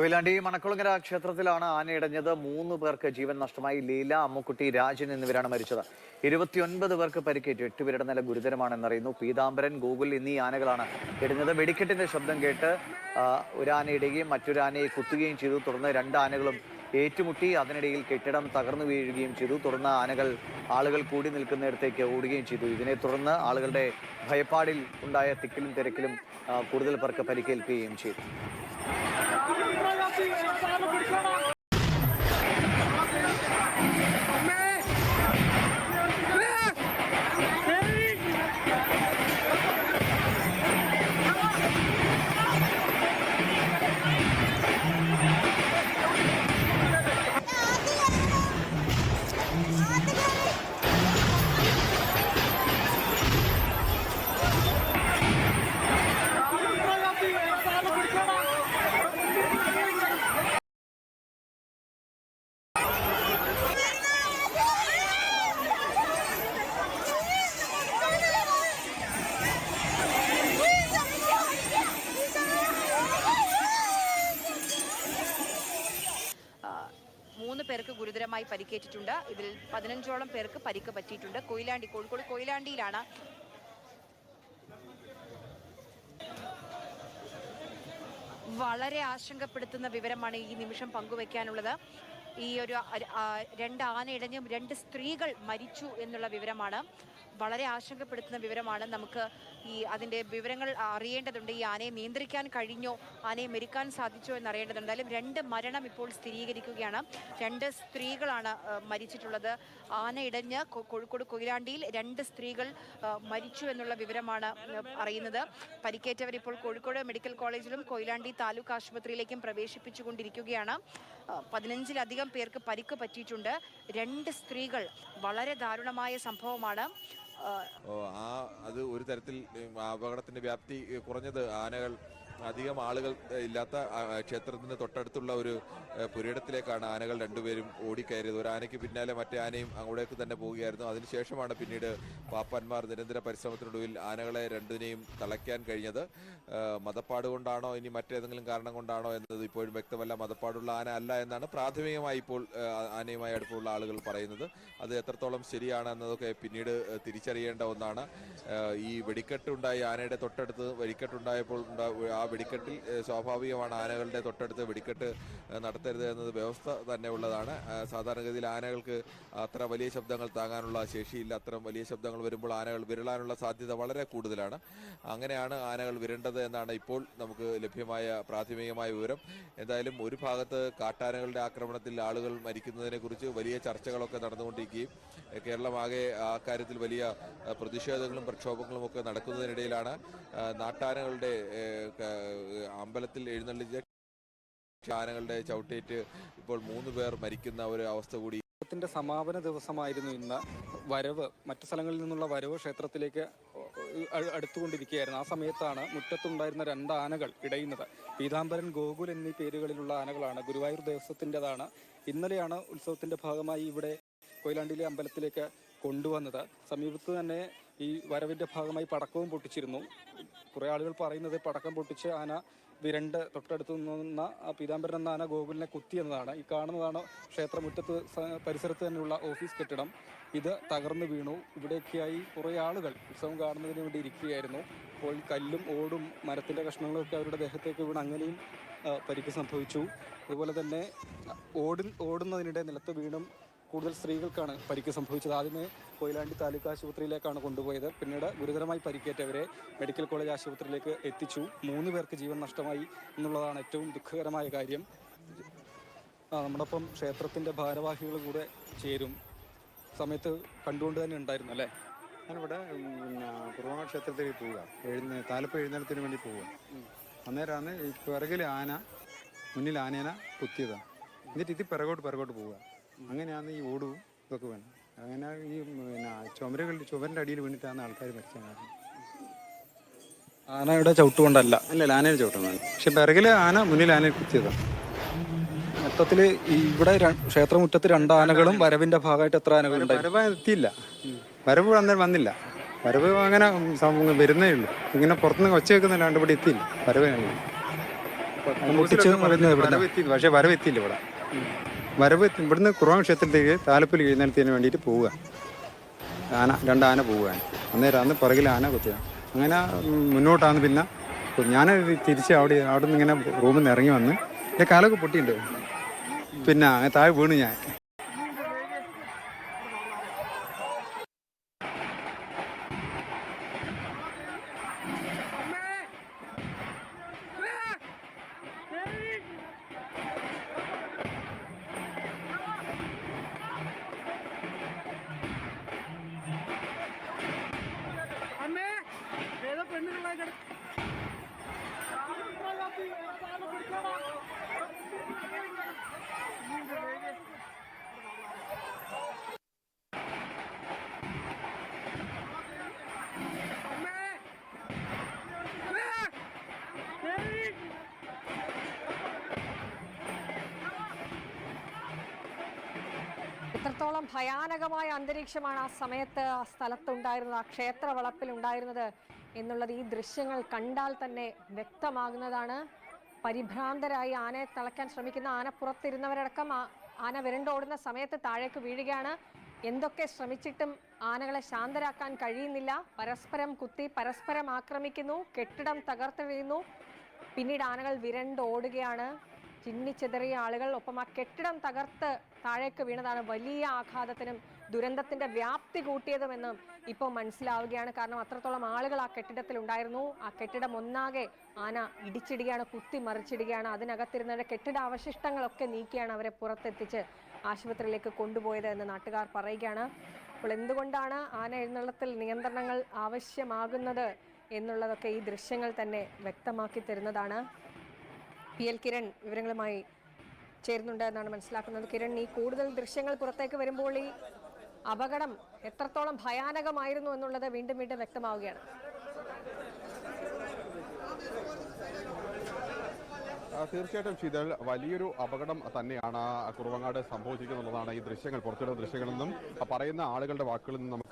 കൊയിലാണ്ടി മണക്കുളങ്ങര ക്ഷേത്രത്തിലാണ് ആനയിടഞ്ഞത് മൂന്ന് പേർക്ക് ജീവൻ നഷ്ടമായി. ലീല അമ്മുക്കുട്ടി രാജൻ എന്നിവരാണ് മരിച്ചത്. ഇരുപത്തിയൊൻപത് പേർക്ക് പരിക്കേറ്റു. എട്ടുപേരുടെ നില ഗുരുതരമാണെന്നറിയുന്നു. പീതാംബരൻ ഗൂഗിൾ എന്നീ ആനകളാണ് ഇടഞ്ഞത്. വെടിക്കെട്ടിന്റെ ശബ്ദം കേട്ട് ഒരാനയിടുകയും ഒരു ആന ഇടുകയും മറ്റൊരു ആനയെ കുത്തുകയും ചെയ്തു. തുടർന്ന് രണ്ട് ആനകളും ഏറ്റുമുട്ടി അതിനിടയിൽ കെട്ടിടം തകർന്നു വീഴുകയും ചെയ്തു. തുടർന്ന് ആനകൾ ആളുകൾ കൂടി നിൽക്കുന്നിടത്തേക്ക് ഓടുകയും ചെയ്തു. ഇതിനെ തുടർന്ന് ആളുകളുടെ ഭയപ്പാടിൽ ഉണ്ടായ തിക്കിലും തിരക്കിലും കൂടുതൽ പേർക്ക് പരിക്കേൽക്കുകയും ചെയ്തു. ആ, ഗുരുതരമായി പരിക്കേറ്റിട്ടുണ്ട്. ഇതിൽ പതിനഞ്ചോളം പേർക്ക് പരിക്ക് പറ്റിയിട്ടുണ്ട്. കൊയിലാണ്ടി കോഴിക്കോട് കൊയിലാണ്ടിയിലാണ്. വളരെ ആശങ്കപ്പെടുത്തുന്ന വിവരമാണ് ഈ നിമിഷം പങ്കുവെക്കാനുള്ളത്. ഈ ഒരു രണ്ട് ആനയിടഞ്ഞും രണ്ട് സ്ത്രീകൾ മരിച്ചു എന്നുള്ള വിവരമാണ്. വളരെ ആശങ്കപ്പെടുത്തുന്ന വിവരമാണ് നമുക്ക് ഈ അതിന്റെ വിവരങ്ങൾ അറിയേണ്ടതുണ്ട്. ഈ ആനയെ നിയന്ത്രിക്കാൻ കഴിഞ്ഞോ ആനയെ മെരുക്കാൻ സാധിച്ചോ എന്ന് അറിയേണ്ടതുണ്ട് എന്തായാലും രണ്ട് മരണം ഇപ്പോൾ സ്ഥിരീകരിക്കുകയാണ്. രണ്ട് സ്ത്രീകളാണ് മരിച്ചിട്ടുള്ളത്. ആന ഇടഞ്ഞ് കോഴിക്കോട് കൊയിലാണ്ടിയിൽ രണ്ട് സ്ത്രീകൾ മരിച്ചു എന്നുള്ള വിവരമാണ് അറിയുന്നത്. പരിക്കേറ്റവർ ഇപ്പോൾ കോഴിക്കോട് മെഡിക്കൽ കോളേജിലും കൊയിലാണ്ടി താലൂക്ക് ആശുപത്രിയിലേക്കും പ്രവേശിപ്പിച്ചുകൊണ്ടിരിക്കുകയാണ്. പതിനഞ്ചിലധികം പേർക്ക് പരിക്ക് പറ്റിയിട്ടുണ്ട്. രണ്ട് സ്ത്രീകൾ വളരെ ദാരുണമായ സംഭവമാണ്. ആ, അത് ഒരു തരത്തിൽ അപകടത്തിന്റെ വ്യാപ്തി കുറഞ്ഞത് ആനകൾ അധികം ആളുകൾ ഇല്ലാത്ത ക്ഷേത്രത്തിന് തൊട്ടടുത്തുള്ള ഒരു പുരയിടത്തിലേക്കാണ് ആനകൾ രണ്ടുപേരും ഓടിക്കയറിയത്. ഒരു ആനയ്ക്ക് പിന്നാലെ മറ്റേ ആനയും അങ്ങോട്ടേക്ക് തന്നെ പോവുകയായിരുന്നു. അതിനുശേഷമാണ് പിന്നീട് പാപ്പന്മാർ നിരന്തര പരിശ്രമത്തിനൊടുവിൽ ആനകളെ രണ്ടിനെയും തളയ്ക്കാൻ കഴിഞ്ഞത്. മതപ്പാട് കൊണ്ടാണോ ഇനി മറ്റേതെങ്കിലും കാരണം കൊണ്ടാണോ എന്നത് ഇപ്പോഴും വ്യക്തമല്ല. മതപ്പാടുള്ള ആന അല്ല എന്നാണ് പ്രാഥമികമായി ഇപ്പോൾ ആനയുമായി അടുപ്പമുള്ള ആളുകൾ പറയുന്നത്. അത് എത്രത്തോളം ശരിയാണ് എന്നതൊക്കെ പിന്നീട് തിരിച്ചറിയേണ്ട ഒന്നാണ്. ഈ വെടിക്കെട്ടുണ്ടായി ആനയുടെ തൊട്ടടുത്ത് വെടിക്കെട്ടുണ്ടായപ്പോൾ ആ വെടിക്കെട്ടിൽ സ്വാഭാവികമാണ് ആനകളുടെ തൊട്ടടുത്ത് വെടിക്കെട്ട് നടത്തരുത് എന്നത് വ്യവസ്ഥ തന്നെ ഉള്ളതാണ് സാധാരണഗതിയിൽ ആനകൾക്ക് അത്ര വലിയ ശബ്ദങ്ങൾ താങ്ങാനുള്ള ശേഷിയില്ല. അത്തരം വലിയ ശബ്ദങ്ങൾ വരുമ്പോൾ ആനകൾ വിരളാനുള്ള സാധ്യത വളരെ കൂടുതലാണ്. അങ്ങനെയാണ് ആനകൾ വിരേണ്ടത് എന്നാണ് ഇപ്പോൾ നമുക്ക് ലഭ്യമായ പ്രാഥമികമായ വിവരം. എന്തായാലും ഒരു ഭാഗത്ത് കാട്ടാനകളുടെ ആക്രമണത്തിൽ ആളുകൾ മരിക്കുന്നതിനെ കുറിച്ച് വലിയ ചർച്ചകളൊക്കെ നടന്നുകൊണ്ടിരിക്കുകയും കേരളമാകെ ആ കാര്യത്തിൽ വലിയ പ്രതിഷേധങ്ങളും പ്രക്ഷോഭങ്ങളും ഒക്കെ നടക്കുന്നതിനിടയിലാണ് നാട്ടാനകളുടെ അമ്പലത്തിൽ എഴുന്നള്ളിച്ച ആനകളുടെ ചവിട്ടേറ്റ് ഇപ്പോൾ മൂന്ന് പേർ മരിക്കുന്ന ഒരു അവസ്ഥ കൂടി. ത്തിന്റെ സമാപന ദിവസമായിരുന്നു ഇന്ന്. വരവ് മറ്റു സ്ഥലങ്ങളിൽ നിന്നുള്ള വരവ് ക്ഷേത്രത്തിലേക്ക് അടുത്തുകൊണ്ടിരിക്കുകയായിരുന്നു. ആ സമയത്താണ് മുറ്റത്തുണ്ടായിരുന്ന രണ്ട് ആനകൾ ഇടയുന്നത്. പീതാംബരൻ ഗോകുൽ എന്നീ പേരുകളിലുള്ള ആനകളാണ് ഗുരുവായൂർ ദേവസ്വത്തിന്റെതാണ്. ഇന്നലെയാണ് ഉത്സവത്തിന്റെ ഭാഗമായി ഇവിടെ കൊയിലാണ്ടിയിലെ അമ്പലത്തിലേക്ക് കൊണ്ടുവന്നത്. സമീപത്ത് തന്നെ ഈ വരവിന്റെ ഭാഗമായി പടക്കവും പൊട്ടിച്ചിരുന്നു. കുറേ ആളുകൾ പറയുന്നത് പടക്കം പൊട്ടിച്ച് ആന വിരണ്ട് തൊട്ടടുത്ത് നിന്ന പീതാംബരൻ എന്ന ആന ഗോകുലിനെ കുത്തിയെന്നതാണ് ഈ കാണുന്നതാണ് ക്ഷേത്രമുറ്റത്ത് പരിസരത്ത് തന്നെയുള്ള ഓഫീസ് കെട്ടിടം. ഇത് തകർന്നു വീണു. ഇവിടെയൊക്കെയായി കുറേ ആളുകൾ ഉത്സവം കാണുന്നതിന് വേണ്ടി ഇരിക്കുകയായിരുന്നു. അപ്പോൾ കല്ലും ഓടും മരത്തിന്റെ കഷ്ണങ്ങളൊക്കെ അവരുടെ ദേഹത്തേക്ക് വീണ് അങ്ങനെയും പരിക്ക് സംഭവിച്ചു. അതുപോലെ തന്നെ ഓടി ഓടുന്നതിനിടെ നിലത്ത് വീണും കൂടുതൽ സ്ത്രീകൾക്കാണ് പരിക്ക് സംഭവിച്ചത്. ആദ്യമേ കൊയിലാണ്ടി താലൂക്ക് ആശുപത്രിയിലേക്കാണ് കൊണ്ടുപോയത്. പിന്നീട് ഗുരുതരമായി പരിക്കേറ്റവരെ മെഡിക്കൽ കോളേജ് ആശുപത്രിയിലേക്ക് എത്തിച്ചു. മൂന്ന് പേർക്ക് ജീവൻ നഷ്ടമായി എന്നുള്ളതാണ് ഏറ്റവും ദുഃഖകരമായ കാര്യം. നമ്മടൊപ്പം ക്ഷേത്രത്തിന്റെ ഭാരവാഹികൾ കൂടെ ചേരും. സമയത്ത് കണ്ടുകൊണ്ട് തന്നെ ഉണ്ടായിരുന്നു അല്ലേ? ഞാനിവിടെ പിന്നെ കുറുവാണ ക്ഷേത്രത്തിലേക്ക് പോവുക. എഴുന്ന താലപ്പ് എഴുന്നേൽത്തിന് വേണ്ടി പോവുക. അന്നേരമാണ് ഈ പിറകിൽ ആന മുന്നിൽ ആനേന കുത്തിയതാണ് എന്നിട്ട് ഇത് പിറകോട്ട് പിറകോട്ട് പോവുക. അങ്ങനെയാണ് ഈ ഓടും ഇതൊക്കെ വേണം അങ്ങനെ ഈ പിന്നെ ചുമരുകൾ ചുമരിന്റെ അടിയിൽ വീണിട്ടാണ് ആൾക്കാർ മരിച്ചത് കാരണം. ആനയുടെ ചവിട്ടുകൊണ്ടല്ല. അല്ല ആനയുടെ ചവിട്ടുന്നത് പക്ഷെ പിറകിൽ ആന മുന്നിൽ ആന കുത്തിയതാണ് മൊത്തത്തിൽ ഇവിടെ ക്ഷേത്രമുറ്റത്ത് രണ്ട് ആനകളും വരവിന്റെ ഭാഗമായിട്ട് എത്ര ആനകൾ വരവ് എത്തിയില്ല. വരവ് അന്നേരം വന്നില്ല. വരവ് അങ്ങനെ വരുന്നേ ഉള്ളൂ. ഇങ്ങനെ പുറത്തുനിന്ന് ഒച്ച വെക്കുന്നല്ലാണ്ട് ഇവിടെ എത്തിയില്ല. വരവ് പക്ഷേ വരവ് എത്തിയില്ല ഇവിടെ. വരവ് ഇവിടുന്ന് കുറവാൻ ക്ഷേത്രത്തിലേക്ക് താലപ്പൊലി എഴുന്നേൽത്തിന് വേണ്ടിയിട്ട് പോവുക. ആന രണ്ടാന പോവുകയാണ്. അന്ന് പുറകിൽ ആന കുത്തിയാണ് അങ്ങനെ മുന്നോട്ടാണ് പിന്നെ ഞാൻ തിരിച്ച് അവിടെ അവിടെ നിന്ന് ഇങ്ങനെ റൂമിൽ നിന്ന് ഇറങ്ങി വന്ന്. എന്റെ കാലൊക്കെ പൊട്ടിയിട്ടുണ്ട് പിന്നെ താഴെ വീണ് ഞാൻ. എത്രത്തോളം ഭയാനകമായ അന്തരീക്ഷമാണ് ആ സമയത്ത് ആ സ്ഥലത്തുണ്ടായിരുന്നത് ആ ക്ഷേത്ര വളപ്പിൽ ഉണ്ടായിരുന്നത് എന്നുള്ളത് ഈ ദൃശ്യങ്ങൾ കണ്ടാൽ തന്നെ വ്യക്തമാകുന്നതാണ്. പരിഭ്രാന്തരായി ആനയെ തളയ്ക്കാൻ ശ്രമിക്കുന്ന ആന പുറത്തിരുന്നവരടക്കം ആന വിരണ്ടോടുന്ന സമയത്ത് താഴേക്ക് വീഴുകയാണ്. എന്തൊക്കെ ശ്രമിച്ചിട്ടും ആനകളെ ശാന്തരാക്കാൻ കഴിയുന്നില്ല. പരസ്പരം കുത്തി പരസ്പരം ആക്രമിക്കുന്നു കെട്ടിടം തകർത്തെറിയുന്നു പിന്നീട് ആനകൾ വിരണ്ടോടുകയാണ് ചിന്നിച്ചെതറിയ ആളുകൾ ഒപ്പം ആ കെട്ടിടം തകർത്ത് താഴേക്ക് വീണതാണ്. വലിയ ആഘാതത്തിനും ദുരന്തത്തിന്റെ വ്യാപ്തി കൂട്ടിയതുമെന്നും ഇപ്പോൾ മനസ്സിലാവുകയാണ്. കാരണം അത്രത്തോളം ആളുകൾ ആ കെട്ടിടത്തിൽ ഉണ്ടായിരുന്നു. ആ കെട്ടിടം ഒന്നാകെ ആന ഇടിച്ചിടുകയാണ് കുത്തി മറിച്ചിടുകയാണ്. അതിനകത്തിരുന്നവരുടെ കെട്ടിട അവശിഷ്ടങ്ങളൊക്കെ നീക്കിയാണ് അവരെ പുറത്തെത്തിച്ച് ആശുപത്രിയിലേക്ക് കൊണ്ടുപോയത് എന്ന് നാട്ടുകാർ പറയുകയാണ്. അപ്പോൾ എന്തുകൊണ്ടാണ് ആന എഴുന്നള്ളത്തിൽ നിയന്ത്രണങ്ങൾ ആവശ്യമാകുന്നത് എന്നുള്ളതൊക്കെ ഈ ദൃശ്യങ്ങൾ തന്നെ വ്യക്തമാക്കി തരുന്നതാണ്. പി എൽ കിരൺ വിവരങ്ങളുമായി ചേരുന്നുണ്ട് എന്നാണ് മനസ്സിലാക്കുന്നത്. കിരൺ ഈ കൂടുതൽ ദൃശ്യങ്ങൾ പുറത്തേക്ക് വരുമ്പോൾ ഈ അപകടം എത്രത്തോളം ഭയാനകമായിരുന്നു എന്നുള്ളത് വീണ്ടും വീണ്ടും വ്യക്തമാവുകയാണ്. തീർച്ചയായിട്ടും ശീതൾ വലിയൊരു അപകടം തന്നെയാണ് കുറുവങ്ങാട് സംഭവിച്ചിരിക്കുന്നുള്ളതാണ് ഈ ദൃശ്യങ്ങൾ പുറത്തുള്ള ദൃശ്യങ്ങളിൽ നിന്നും പറയുന്ന ആളുകളുടെ വാക്കുകളിൽ നിന്നും നമുക്ക്